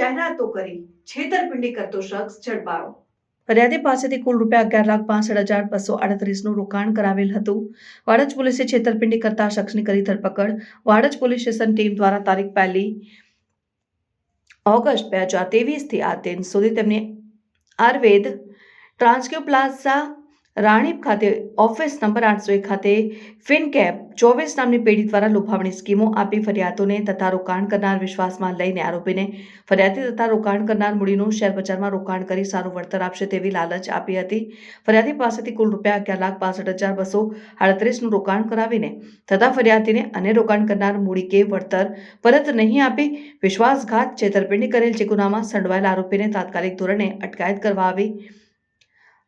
જાહેરાતો કરી, છેતરપિંડી કરતો શખ્સ ઝડપાયો. ફરિયાદી પાસેથી કુલ રૂપિયા અગિયાર લાખ પાસઠ હજાર બસો આડત્રીસનું રોકાણ કરાવેલ હતું. વાડજ પોલીસે છેતરપિંડી કરતા શખ્સની કરી ધરપકડ. વાડજ પોલીસ સ્ટેશન ટીમ દ્વારા તારીખ પહેલી ઓગસ્ટ બે હજાર ત્રેવીસથી આ દિન સુધી તેમની આયુર્વેદ ટ્રાન્સક્યુ પ્લાઝા રાણીપ ખાતે ઓફિસ નંબર આઠસો એક ખાતે ફિનકેપ ચોવીસ નામની પેઢી દ્વારા લોભામણી સ્કીમો આપી ફરિયાદોને તથા રોકાણ કરનાર વિશ્વાસમાં લઈને આરોપીને ફરિયાદી તથા રોકાણ કરનાર મૂડીનું શેરબજારમાં રોકાણ કરી સારું વળતર આપશે તેવી લાલચ આપી હતી. ફરિયાદી પાસેથી કુલ રૂપિયા અગિયાર લાખ પાસઠ હજાર બસો આડત્રીસનું રોકાણ કરાવીને તથા ફરિયાદીને અને રોકાણ કરનાર મૂડી કે વળતર પરત નહીં આપી વિશ્વાસઘાત છેતરપિંડી કરેલ જે ગુનામાં સંડવાયેલ આરોપીને તાત્કાલિક ધોરણે અટકાયત કરવા આવી.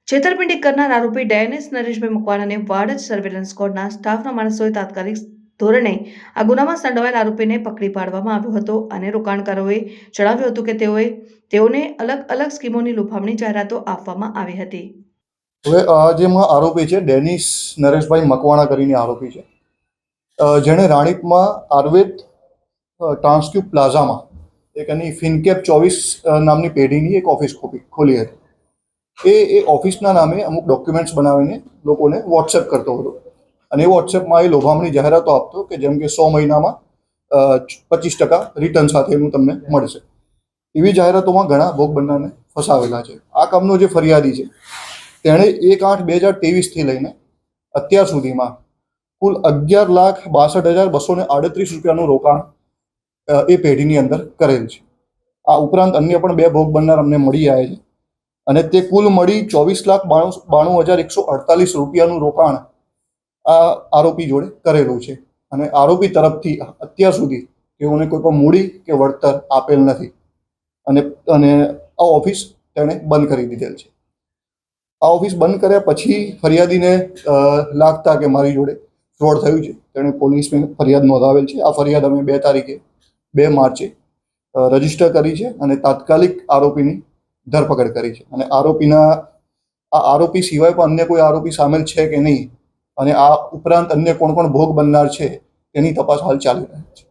છેતરપિંડી કરનાર આરોપી ડાયનેસ નરેશભાઈ મકવાણાને વાડજ સર્વેલન્સ સ્કોડના સ્ટાફના માણસોએ તાત્કાલિક ધોરણે આ ગુનામાં સંડોવાયેલ આરોપીને પકડી પાડવામાં આવ્યો હતો અને રોકાણકારોએ જણાવ્યું હતું કે તેઓએ, તેઓને અલગ અલગ સ્કીમોની લોભામણી જાહેરાતો આપવામાં આવી હતી. હવે જેમાં આરોપી છે, ડેનિસ નરેશભાઈ મકવાણા કરીને આરોપી છે. જેણે રાણીપમાં આર્વેદ ટ્રાન્સક્યુબ પ્લાઝામાં એક એની ફિનકેપ ચોવીસ નામની પેઢીની એક ઓફિસ ખોલી હતી. એ એ ઓફિસના નામે અમુક ડોક્યુમેન્ટ્સ બનાવીને લોકોને વોટ્સએપ કરતો હતો. અને એ વોટ્સએપમાં એ લોભામણી જાહેરાતો આપતો કે જેમ કે સો મહિનામાં પચીસ ટકા રિટર્ન સાથેનું તમને મળશે. એવી જાહેરાતોમાં ઘણા ભોગ બનનારને ફસાવેલા છે. આ કામનો જે ફરિયાદી છે, તેણે એક આઠ બે હજાર ત્રેવીસથી લઈને અત્યાર સુધીમાં કુલ અગિયાર લાખ બાસઠ હજાર બસો ને આડત્રીસ રૂપિયાનું રોકાણ એ પેઢીની અંદર કરેલ છે. આ ઉપરાંત અન્ય પણ બે ભોગ બનનાર અમને મળી આવ્યા છે. અને તે કુલ મળી ચોવીસ લાખ બાણું બાણું હજાર એકસો અડતાલીસ રૂપિયાનું રોકાણ આ આરોપી જોડે કરેલું છે. અને આરોપી તરફથી અત્યાર સુધી તેઓને કોઈ પણ મૂડી કે વળતર આપેલ નથી. અને અને આ ઓફિસ તેણે બંધ કરી દીધેલ છે. આ ઓફિસ બંધ કર્યા પછી ફરિયાદીને લાગતા કે મારી જોડે ફ્રોડ થયું છે. તેણે પોલીસને ફરિયાદ નોંધાવેલ છે. આ ફરિયાદ અમે બે તારીખે, બે માર્ચે રજિસ્ટર કરી છે અને તાત્કાલિક આરોપીની ધરપકડ કરી છે. અને આરોપીના, આ આરોપી સિવાય પણ અન્ય કોઈ આરોપી સામેલ છે કે નહીં? અને આ ઉપરાંત અન્ય કોણ કોણ ભોગ બનનાર છે? તેની તપાસ હાલ ચાલી રહી છે.